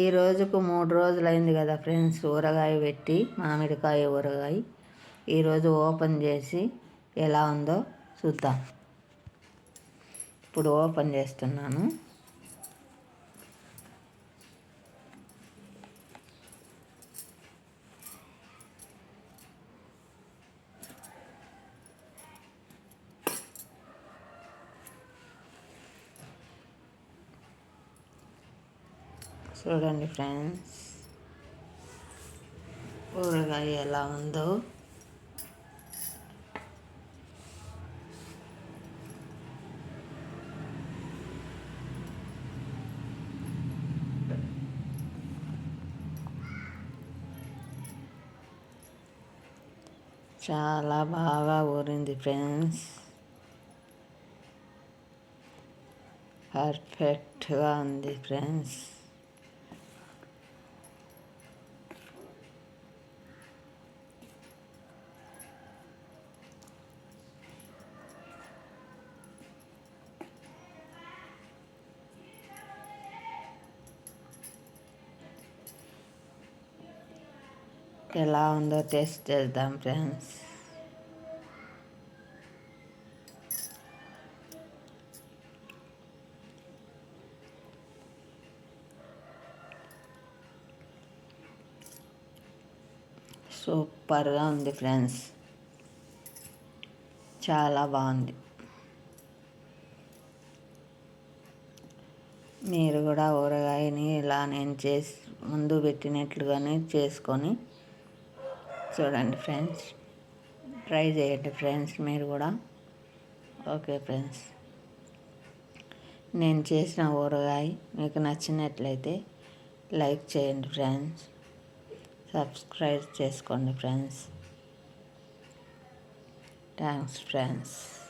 ఈ రోజుకు మూడు రోజులైంది కదా ఫ్రెండ్స్ ఊరగాయ పెట్టి మామిడికాయ ఊరగాయ. ఈరోజు ఓపెన్ చేసి ఎలా ఉందో చూద్దాం. ఇప్పుడు ఓపెన్ చేస్తున్నాను. చూడండి ఫ్రెండ్స్. ఊరగాయ ఎలా ఉందో. చాలా బాగా ఊరింది ఫ్రెండ్స్. పర్ఫెక్ట్గా ఉంది ఫ్రెండ్స్. ఎలా ఉందో టేస్ట్ చేద్దాం ఫ్రెండ్స్. సూపర్గా ఉంది ఫ్రెండ్స్. చాలా బాగుంది. మీరు కూడా ఊరగాయని ఇలా నేను చేసి ముందు పెట్టినట్లుగానే చేసుకొని చూడండి ఫ్రెండ్స్. ట్రై చేయండి ఫ్రెండ్స్ మీరు కూడా. ఓకే ఫ్రెండ్స్ నేను చేసిన ఊరగాయ మీకు నచ్చినట్లయితే లైక్ చేయండి ఫ్రెండ్స్ సబ్స్క్రైబ్ చేసుకోండి ఫ్రెండ్స్ థ్యాంక్స్ ఫ్రెండ్స్